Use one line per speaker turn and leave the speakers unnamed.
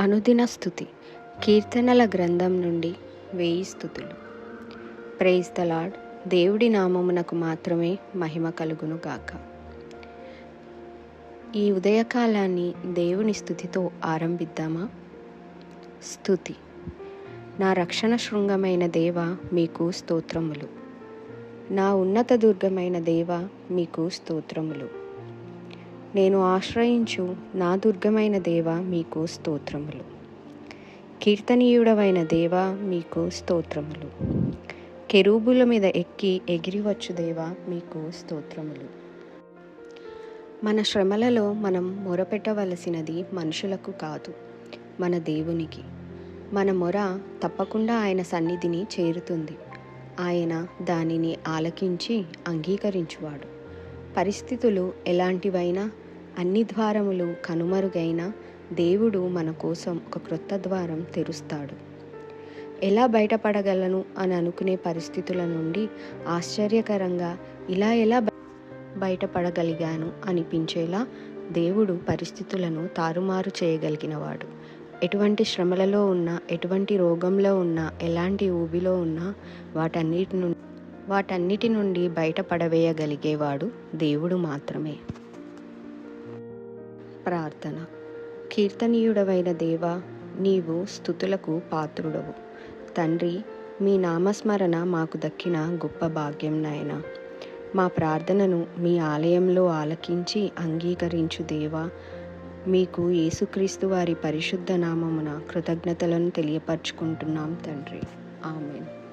అనుదిన స్థుతి. కీర్తనల గ్రంథం నుండి వేయి స్థుతులు. ప్రేజ్ ద దేవుడి నామమునకు మాత్రమే మహిమ కలుగును గాక. ఈ ఉదయకాలాన్ని దేవుని స్థుతితో ఆరంభిద్దామా? స్థుతి. నా రక్షణ శృంగమైన దేవ మీకు స్తోత్రములు. నా ఉన్నత దుర్గమైన దేవ మీకు స్తోత్రములు. నేను ఆశ్రయించు నా దుర్గమైన దేవ మీకు స్తోత్రములు. కీర్తనీయుడవైన దేవ మీకు స్తోత్రములు. కెరూబుల మీద ఎక్కి ఎగిరివచ్చు దేవ మీకు స్తోత్రములు. మన శ్రమలలో మనం మొరపెట్టవలసినది మనుషులకు కాదు మన దేవునికి. మన మొర తప్పకుండా ఆయన సన్నిధిని చేరుతుంది. ఆయన దానిని ఆలకించి అంగీకరించువాడు. పరిస్థితులు ఎలాంటివైనా అన్ని ద్వారములు కనుమరుగైన దేవుడు మన కోసం ఒక క్రొత్త ద్వారం తెరుస్తాడు. ఎలా బయటపడగలను అని అనుకునే పరిస్థితుల నుండి ఆశ్చర్యకరంగా ఇలా ఎలా బయటపడగలిగాను అనిపించేలా దేవుడు పరిస్థితులను తారుమారు చేయగలిగినవాడు. ఎటువంటి శ్రమలలో ఉన్నా ఎటువంటి రోగంలో ఉన్నా ఎలాంటి ఊబిలో ఉన్నా వాటన్నిటి నుండి వాటన్నిటి నుండి బయటపడవేయగలిగేవాడు దేవుడు మాత్రమే. ప్రార్థన. కీర్తనీయుడవైన దేవ నీవు స్థుతులకు పాత్రుడవు. తండ్రి మీ నామస్మరణ మాకు దక్కిన గొప్ప భాగ్యం నాయన. మా ప్రార్థనను మీ ఆలయంలో ఆలకించి అంగీకరించు దేవా. మీకు యేసుక్రీస్తు వారి పరిశుద్ధ నామమున కృతజ్ఞతలను తెలియపరచుకుంటున్నాం తండ్రి. ఆమెన్.